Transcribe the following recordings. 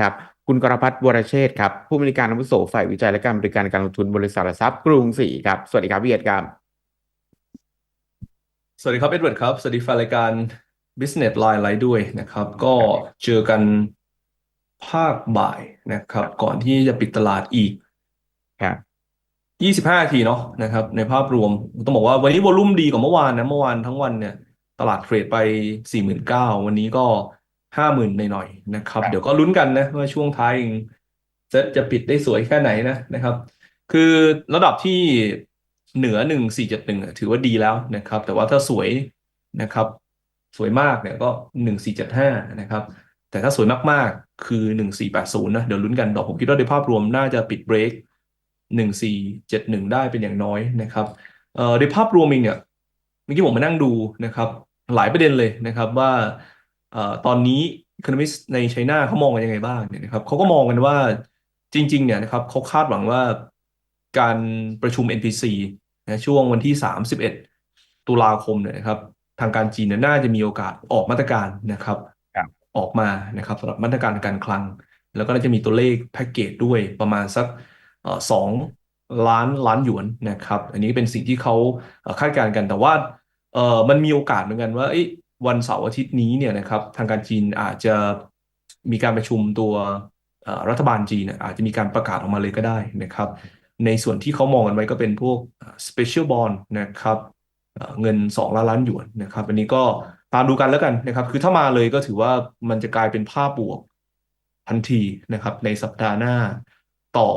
ครับ คุณกรพัฒน์วรเชษฐ์ครับ ผู้บริการอาวุโสฝ่ายวิจัยและการบริการการลงทุนบริษัทหลักทรัพย์กรุงศรีครับ สวัสดีครับพี่เอกครับ สวัสดีครับเอ็ดเวิร์ดครับ สวัสดีแฟนรายการ Business Line ไลฟ์ด้วยนะครับ ก็เจอกันภาคบ่ายนะครับ ก่อนที่จะปิดตลาดอีกครับ25นาทีเนาะนะครับ ในภาพรวมต้องบอกว่าวันนี้วอลุ่มดีกว่าเมื่อวานนะเมื่อวานทั้งวันเนี่ย ตลาดเทรดไป49,000วันนี้ก็ 50,000หน่อยๆนะครับครับ เดี๋ยวก็ลุ้นกันนะว่าช่วงท้ายเองจะจะปิดได้สวยแค่ไหนนะนะครับ คือระดับที่เหนือ1471อะถือว่าดีแล้วนะครับ แต่ว่าถ้าสวยนะครับสวยมากเนี่ยก็1475นะครับ แต่ถ้าสวยมากๆคือ1480นะเดี๋ยวลุ้นกันต่อผมคิดว่าในภาพรวมน่าจะปิดเบรก1471ได้เป็นอย่างน้อยนะครับเอ่อในภาพรวมเองเนี่ยเมื่อกี้ผมมานั่งดูนะครับ หลายประเด็นเลยนะครับว่าเอ่อ ตอนนี้ economist ในไชน่าเขามองกันยังไงบ้างเนี่ยนะครับเขาก็มองกันว่าจริง ๆ เนี่ยนะครับเขาคาดหวังว่าการประชุม NPC นะช่วงวันที่ 31 ตุลาคมเนี่ยนะครับ ทางการจีนเนี่ยน่าจะมีโอกาสออกมาตรการนะครับครับออกมานะครับสำหรับมาตรการการคลัง แล้วก็น่าจะมีตัวเลขแพ็กเกจด้วยประมาณสักเอ่อสองล้านล้านหยวนนะครับ อันนี้เป็นสิ่งที่เขาเอ่อคาดการณ์กันแต่ว่าเออมันมีโอกาสเหมือนกันว่าเอ้ย วันเสาร์อาทิตย์นี้เนี่ยนะครับทางการจีนอาจจะมีการประชุมตัวรัฐบาลจีนอาจจะมีการประกาศออกมาเลยก็ได้นะครับ ในส่วนที่เขามองกันไว้ก็เป็นพวก special bond นะครับเงิน 2 ล้านล้านหยวนนะครับ อันนี้ก็ตามดูกันแล้วกันนะครับ คือถ้ามาเลยก็ถือว่ามันจะกลายเป็นภาพบวกทันทีนะครับ ในสัปดาห์หน้าต่อ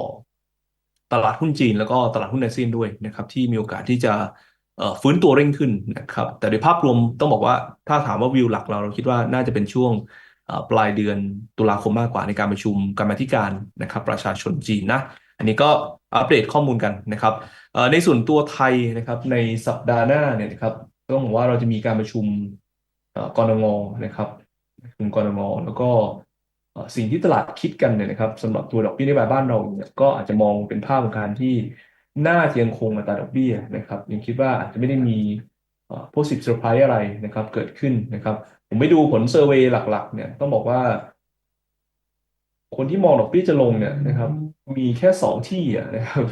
ตลาดหุ้นจีนแล้วก็ตลาดหุ้นอาเซียนด้วยนะครับ ที่มีโอกาสที่จะ ฟื้นตัวเร่งขึ้นนะครับ แต่โดยภาพรวมต้องบอกว่าถ้าถามว่าวิวหลักเราเราคิดว่าน่าจะเป็นช่วงปลายเดือนตุลาคมมากกว่าในการประชุมกรรมธิการนะครับ ประชาชนจีนนะ อันนี้ก็อัปเดตข้อมูลกันนะครับในส่วนตัวไทยนะครับในสัปดาห์หน้าเนี่ยนะครับต้องบอกว่าเราจะมีการประชุมกรงนะครับประชุมกรงแล้วก็สิ่งที่ตลาดคิดกันเนี่ยนะครับสำหรับตัวดอกเบี้ยนโยบายบ้านเราเนี่ยก็อาจจะมองเป็นภาพของการที่ น่าจะยังคงอัตราดอกเบี้ยนะครับยังคิดว่าอาจจะไม่ได้มี positive surprise อะไรนะครับ เกิดขึ้นนะครับ ผมไปดูผลเซอร์เวย์หลัก ๆ เนี่ยต้องบอกว่า คนที่มองดอกเบี้ยจะลงเนี่ยนะครับ มีแค่สองที่นะครับ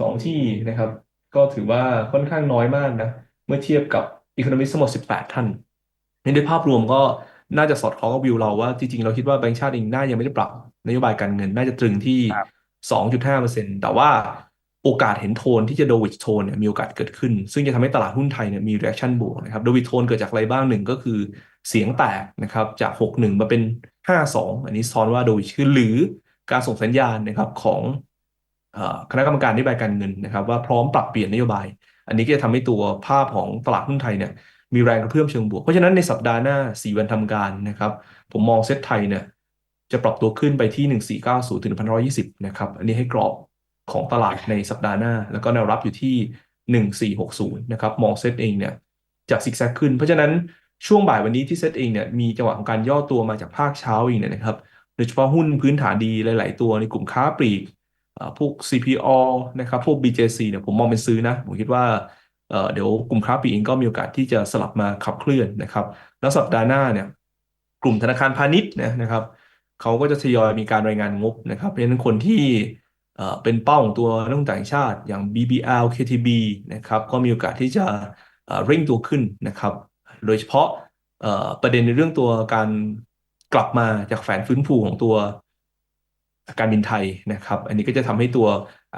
สองที่นะครับ ก็ถือว่าค่อนข้างน้อยมากนะ เมื่อเทียบกับอีโคโนมิสทั้งหมด 18 ท่านในโดยภาพรวมก็น่าจะสอดคล้องกับวิวเราว่าจริง ๆ เราคิดว่าแบงก์ชาติเองน่ายังไม่ได้ปรับนโยบายการเงินน่าจะตรึงที่ครับ2.5%แต่ว่า โอกาสเห็นโทนที่จะโดวิชโทนเนี่ยมีโอกาสเกิดขึ้น ซึ่งจะทำให้ตลาดหุ้นไทยเนี่ยมี reaction บวกนะครับโดวิชโทนเกิดจากอะไรบ้างหนึ่งก็คือเสียงแตกนะครับจาก 6.1 มาเป็น 5.2 อันนี้ซ้อนว่าโดวิชคือหรือการส่งสัญญาณนะครับของคณะกรรมการนโยบายการเงินนะครับว่าพร้อมปรับเปลี่ยนนโยบาย อันนี้ก็จะทำให้ตัวภาพของตลาดหุ้นไทยเนี่ยมีแรงกระเพื่อมเชิงบวก เพราะฉะนั้นในสัปดาห์หน้า 4 วันทำการนะครับผมมองเซ็ตไทยเนี่ยจะปรับตัวขึ้นไปที่ 1490ถึง1,120 นะครับ อันนี้ให้กรอบ ของตลาดในสัปดาห์หน้า แล้วก็แนวรับอยู่ที่ 1460 นะครับ มองเซตเองเนี่ยจะซิกแซกขึ้น เพราะฉะนั้นช่วงบ่ายวันนี้ที่เซตเองเนี่ยมีจังหวะของการย่อตัวมาจากภาคเช้าเองเนี่ยนะครับโดยเฉพาะหุ้นพื้นฐานดีหลาย ๆ ตัวในกลุ่มค้าปลีกพวก CPO นะครับพวก BJC เนี่ยผมมองเป็นซื้อนะผมคิดว่าเเดี๋ยวกลุ่มค้าปลีกเองก็มีโอกาสที่จะสลับมาขับเคลื่อนนะครับ แล้วสัปดาห์หน้าเนี่ยกลุ่มธนาคารพาณิชย์นะครับเขาก็จะทยอยมีการรายงานงบนะครับเพราะฉะนั้นคนที่ เป็นเป้าของตัวนักลงทุนต่างชาติอย่าง BBL KTB นะครับก็มีโอกาสที่จะเร่งตัวขึ้นนะครับ โดยเฉพาะประเด็นในเรื่องตัวการกลับมาจากแผนฟื้นฟูของตัวการบินไทยนะครับ อันนี้ก็จะทำให้ตัว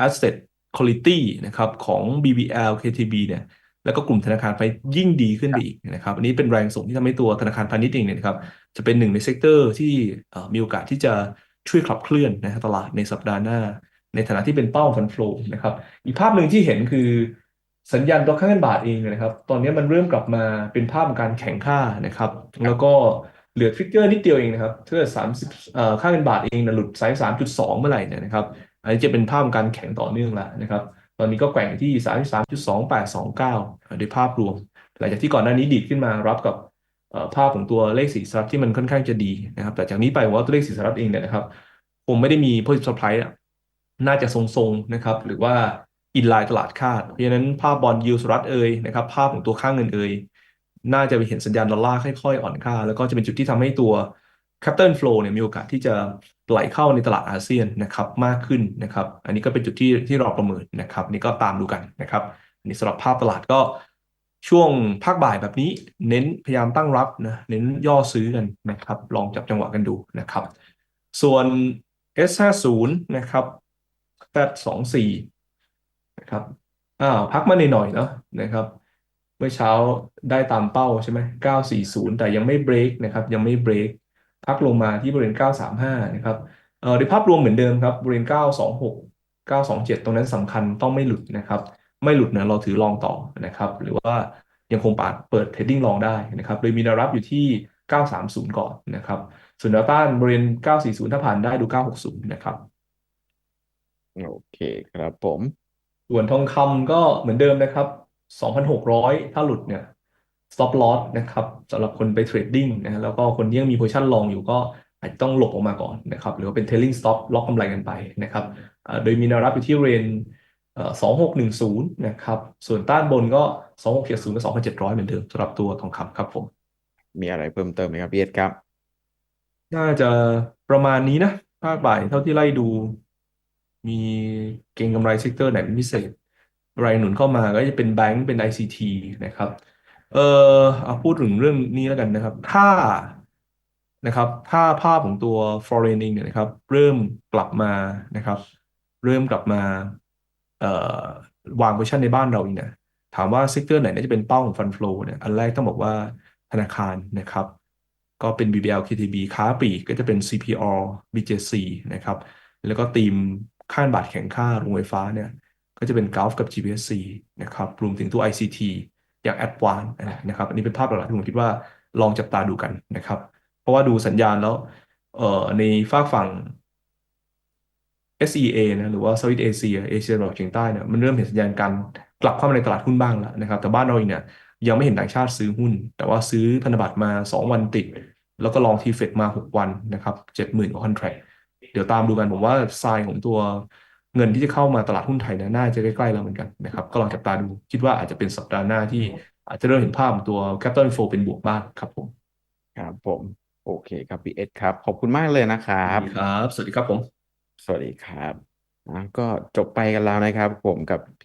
asset quality นะครับของ BBL KTB เนี่ยแล้วก็กลุ่มธนาคารไปยิ่งดีขึ้นไปอีกนะครับอันนี้เป็นแรงส่งที่ทำให้ตัวธนาคารพาณิชย์เองเนี่ยนะครับจะเป็นหนึ่งในเซกเตอร์ที่มีโอกาสที่จะช่วยขับเคลื่อนนะฮะตลาดในสัปดาห์หน้า ในฐานะที่เป็นเป้าฟันโฟลนะครับ อีกภาพหนึ่งที่เห็นคือสัญญาณตัวค่าเงินบาทเองนะครับ ตอนนี้มันเริ่มกลับมาเป็นภาพของการแข่งค่านะครับ แล้วก็เหลือทริกเกอร์นิดเดียวเองนะครับถ้ากิดสามสิบอ่อค่าเงินบาทเองนะหลุดไซส์สามจุดสองเมื่อไหร่เนี่ยนะครับ อันนี้จะเป็นภาพของการแข่งต่อเนื่องแล้วนะครับ ตอนนี้ก็แกว่งที่สามสามจุดสองแปดสองเก้าโดยภาพรวม หลังจากที่ก่อนหน้านี้ดีดขึ้นมารับกับภาพของตัวเลขสีสหรัฐที่มันค่อนข้างจะดีนะครับ แต่จากนี้ไปว่าตัวเลขสีสหรัฐเองเนี่ยนะครับคงไม่ได้มี positive surprise น่าจะทรงๆนะครับ หรือว่าอินไลน์ตลาดคาด เพราะฉะนั้นภาพบอลยิวสรัฐเอยนะครับภาพของตัวค่าเงินเอยน่าจะไปเห็นสัญญาณดอลลาร์ค่อยๆ อ่อนค่า แล้วก็จะเป็นจุดที่ทำให้ตัว capital flow เนี่ยมีโอกาสที่จะไหลเข้าในตลาดอาเซียนนะครับมากขึ้นนะครับ อันนี้ก็เป็นจุดที่ที่เราประเมินนะครับนี่ก็ตามดูกันนะครับอันนี้สำหรับภาพตลาดก็ช่วงภาคบ่ายแบบนี้ เน้นพยายามตั้งรับนะเน้นย่อซื้อกันนะครับ ลองจับจังหวะกันดูนะครับ ส่วน S50 นะครับ Z24 นะครับอ้าวพักมาหน่อยๆเนาะนะครับเมื่อเช้าได้ตามเป้าใช่ไหม940แต่ยังไม่เบรกนะครับยังไม่เบรกพักลงมาที่บริเวณ935นะครับเอ่อในภาพรวมเหมือนเดิมครับบริเวณ926 927ตรงนั้นสำคัญต้องไม่หลุดนะครับ ไม่หลุดเนี่ยเราถือลองต่อนะครับ หรือว่ายังคงปาดเปิดเทรดดิ้งลองได้นะครับโดยมีแนวรับอยู่ที่ 930 ก่อนนะครับส่วนแนวต้านบริเวณ 940 ถ้าผ่านได้ดู 960 นะครับ โอเคครับผม ส่วนทองคำก็เหมือนเดิมนะครับ 2,600 ถ้าหลุดเนี่ย stop loss นะครับสำหรับคนไปเทรดดิ้งนะแล้วก็คนที่ยังมีโพซิชันลองอยู่ก็อาจจะต้องหลบออกมาก่อนนะครับ หรือว่าเป็น trailing stop ล็อกกำไรกันไปนะครับอ่าโดยมีแนวรับอยู่ที่เรนเอ่อ2610 นะครับ ส่วนต้านบนก็ 2670กับ2,700 เหมือนเดิมสำหรับตัวทองคำครับผม มีอะไรเพิ่มเติมไหมครับพี่เอสครับ น่าจะประมาณนี้นะภาคบ่ายเท่าที่ไล่ดู มีเก็งกำไรเซกเตอร์ไหนเป็นพิเศษ รายหนุนเข้ามาก็จะเป็นแบงก์เป็น ICT นะครับ เออเอาพูดถึงเรื่องนี้แล้วกันนะครับ ถ้านะครับ ถ้าภาพของตัว foreign เองเนี่ยนะครับ เริ่มกลับมานะครับ เริ่มกลับมาเอ่อวางโพชันในบ้านเราอีกเนี่ยถามว่าเซกเตอร์ไหนน่าจะเป็นเป้าของฟัน flow เนี่ยอันแรกต้องบอกว่าธนาคารนะครับ ก็เป็น BBL KTB ค้าปลีกก็จะเป็น CPO BJC นะครับ แล้วก็ทีม ค่าบาทแข่งค่าโรงไฟฟ้าเนี่ยก็จะเป็น Gulf กับ GPSC นะครับรวมถึงตัว ICT อย่าง a d v a n c e นะครับ อันนี้เป็นภาพหลักๆที่ผมคิดว่าลองจับตาดูกันนะครับ เพราะว่าดูสัญญาณแล้วเอ่อในฝากฝั่ง SEA นะหรือว่า Southeast Asia เอเชียตะวันออกเฉียงใต้เนี่ยมันเริ่มเห็นสัญญาณการกลับเข้ามาในตลาดหุ้นบ้างแล้วนะครับ แต่บ้านเราเองเนี่ยยังไม่เห็นต่างชาติซื้อหุ้น แต่ว่าซื้อพันธบัตรมา 2 วันติด แล้วก็ลองทีเฟกมา 6 วันนะครับ 70,000กว่าคอนแทรค เดี๋ยวตามดูกันผมว่าไซน์ของตัวเงินที่จะเข้ามาตลาดหุ้นไทยเนี่ยน่าจะใกล้ๆแล้วเหมือนกันนะครับก็ลองจับตาดูคิดว่าอาจจะเป็นสัปดาห์หน้าที่อาจจะเริ่มเห็นภาพของตัว Capital Inflow เป็นบวกบ้างครับผมครับผม โอเคครับพี่เอสครับ ขอบคุณมากเลยนะครับดีครับ สวัสดีครับผม สวัสดีครับอะก็จบไปกันแล้วนะครับผมกับพี่